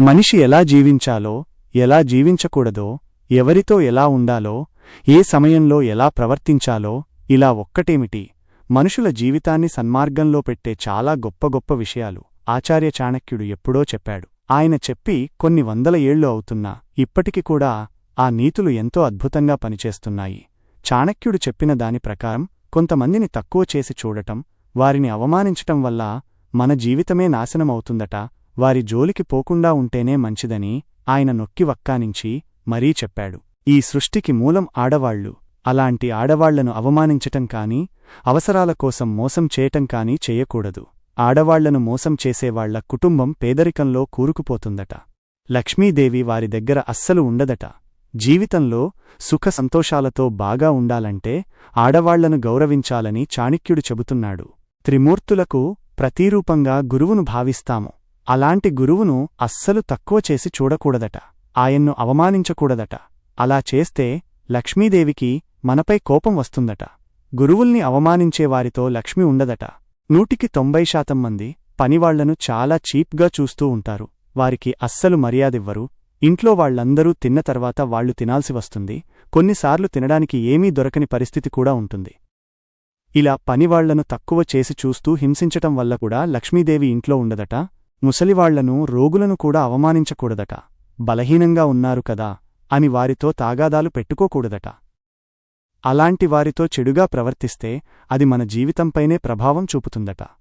మనిషి ఎలా జీవించాలో ఎలా జీవించకూడదో ఎవరితో ఎలా ఉండాలో ఏ సమయంలో ఎలా ప్రవర్తించాలో ఇలా ఒక్కటేమిటి. మనుషుల జీవితాన్ని సన్మార్గంలో పెట్టే చాలా గొప్ప గొప్ప విషయాలు ఆచార్య చాణక్యుడు ఎప్పుడో చెప్పాడు. ఆయన చెప్పి కొన్ని వందల ఏళ్ళు అవుతున్నా ఇప్పటికి కూడా ఆ నీతులు ఎంతో అద్భుతంగా పనిచేస్తున్నాయి. చాణక్యుడు చెప్పిన దాని ప్రకారం కొంతమందిని తక్కువ చేసి చూడటం వారిని అవమానించటం వల్ల మన జీవితమే నాశనమవుతుందట. వారి జోలికి పోకుండా ఉంటేనే మంచిదని ఆయన నొక్కి వక్కానించి మరీ చెప్పాడు. ఈ సృష్టికి మూలం ఆడవాళ్ళు అలాంటి ఆడవాళ్ళను అవమానించటం కాని అవసరాల కోసం మోసం చేయటం కాని చెయ్యకూడదు ఆడవాళ్ళను మోసం చేసేవాళ్ళ కుటుంబం పేదరికంలో కూరుకుపోతుందట. లక్ష్మీదేవి వారి దగ్గర అస్సలు ఉండదట. జీవితంలో సుఖ సంతోషాలతో బాగా ఉండాలంటే ఆడవాళ్ళను గౌరవించాలని చాణిక్యుడు చెబుతున్నాడు. త్రిమూర్తులకు ప్రతీరూపంగా గురువును భావిస్తాము. అలాంటి గురువును అస్సలు తక్కువ చేసి చూడకూడదట. ఆయన్ను అవమానించకూడదట. అలా చేస్తే లక్ష్మీదేవికి మనపై కోపం వస్తుందట. గురువుల్ని అవమానించేవారితో లక్ష్మి ఉండదట. నూటికి తొంభై శాతం మంది పనివాళ్ళను చాలా చీప్గా చూస్తూ ఉంటారు. వారికి అస్సలు మర్యాదివ్వరు. ఇంట్లో వాళ్ళందరూ తిన్న తర్వాత వాళ్ళు తినాల్సి వస్తుంది. కొన్నిసార్లు తినడానికి ఏమీ దొరకని పరిస్థితి కూడా ఉంటుంది. ఇలా పనివాళ్ళను తక్కువ చేసి చూస్తూ హింసించటం వల్ల కూడా లక్ష్మీదేవి ఇంట్లో ఉండదట. ముసలివాళ్ళను రోగులను కూడా అవమానించకూడదట. బలహీనంగా ఉన్నారు కదా అని వారితో తాగాదాలు పెట్టుకోకూడదట. అలాంటి వారితో చెడుగా ప్రవర్తిస్తే అది మన జీవితంపైనే ప్రభావం చూపుతుందట.